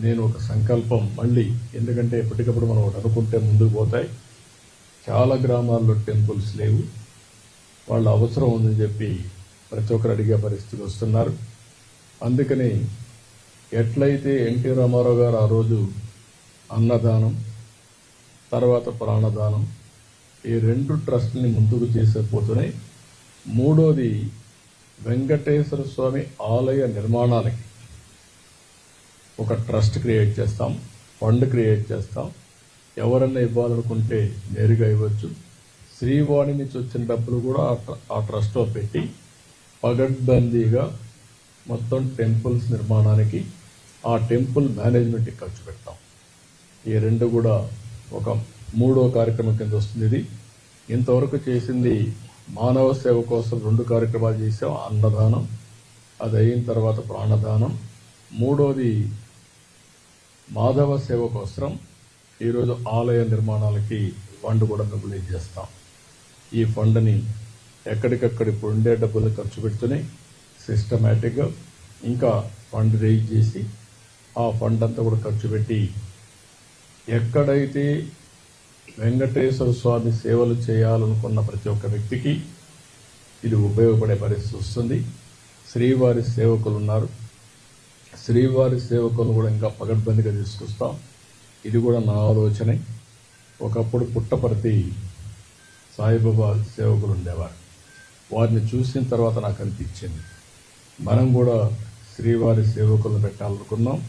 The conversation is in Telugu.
నేను ఒక సంకల్పం మళ్ళీ. ఎందుకంటే ఎప్పటికప్పుడు మనం ఒకటి అనుకుంటే ముందుకు పోతాయి. చాలా గ్రామాల్లో టెంపుల్స్ లేవు. వాళ్ళ అవసరం ఉందని చెప్పి ప్రతి ఒక్కరు అడిగే పరిస్థితి వస్తున్నారు. అందుకని ఎట్లయితే ఎన్టీ రామారావు గారు ఆ రోజు అన్నదానం తర్వాత ప్రాణదానం ఈ రెండు ట్రస్ట్ని ముందుకు చేసేపోతున్నాయి మూడోది వెంకటేశ్వర స్వామి ఆలయ నిర్మాణాలకి. ఒక ట్రస్ట్ క్రియేట్ చేస్తాం ఫండ్ క్రియేట్ చేస్తాం. ఎవరన్నా ఇవ్వాలనుకుంటే నేరుగా ఇవ్వచ్చు. శ్రీవాణి నుంచి వచ్చిన డబ్బులు కూడా ఆ ట్ర- ఆ ట్రస్ట్లో పెట్టి పగడ్బందీగా మొత్తం టెంపుల్స్ నిర్మాణానికి ఆ టెంపుల్ మేనేజ్మెంట్కి ఖర్చు పెడతాం. ఈ రెండు కూడా ఒక మూడో కార్యక్రమం కింద వస్తుంది ఇది. ఇంతవరకు చేసింది మానవ సేవ కోసం రెండు కార్యక్రమాలు చేసాం అన్నదానం. అది అయిన తర్వాత ప్రాణదానం. మూడోది మాధవ సేవ కోసం ఈరోజు ఆలయ నిర్మాణాలకి ఫండ్ కూడా మొబిలైజ్ చేస్తాం ఈ ఫండ్ని ఎక్కడికక్కడ ఇప్పుడు ఉండే డబ్బులు ఖర్చు పెడుతూనే సిస్టమేటిక్గా ఇంకా ఫండ్ రేజ్ చేసి ఆ ఫండ్ అంతా కూడా ఖర్చు పెట్టి ఎక్కడైతే వెంకటేశ్వర స్వామి సేవలు చేయాలనుకున్న ప్రతి ఒక్క వ్యక్తికి ఇది ఉపయోగపడే పరిస్థితి వస్తుంది. శ్రీవారి సేవకులు ఉన్నారు. శ్రీవారి సేవకులను కూడా ఇంకా పగడ్బందీగా తీసుకొస్తాం. ఇది కూడా నా ఆలోచనే. ఒకప్పుడు పుట్టపర్తి సాయిబాబా సేవకులు ఉండేవారు. వారిని చూసిన తర్వాత నాకు అనిపించింది మనం కూడా శ్రీవారి సేవకులను పెట్టాలనుకున్నాం.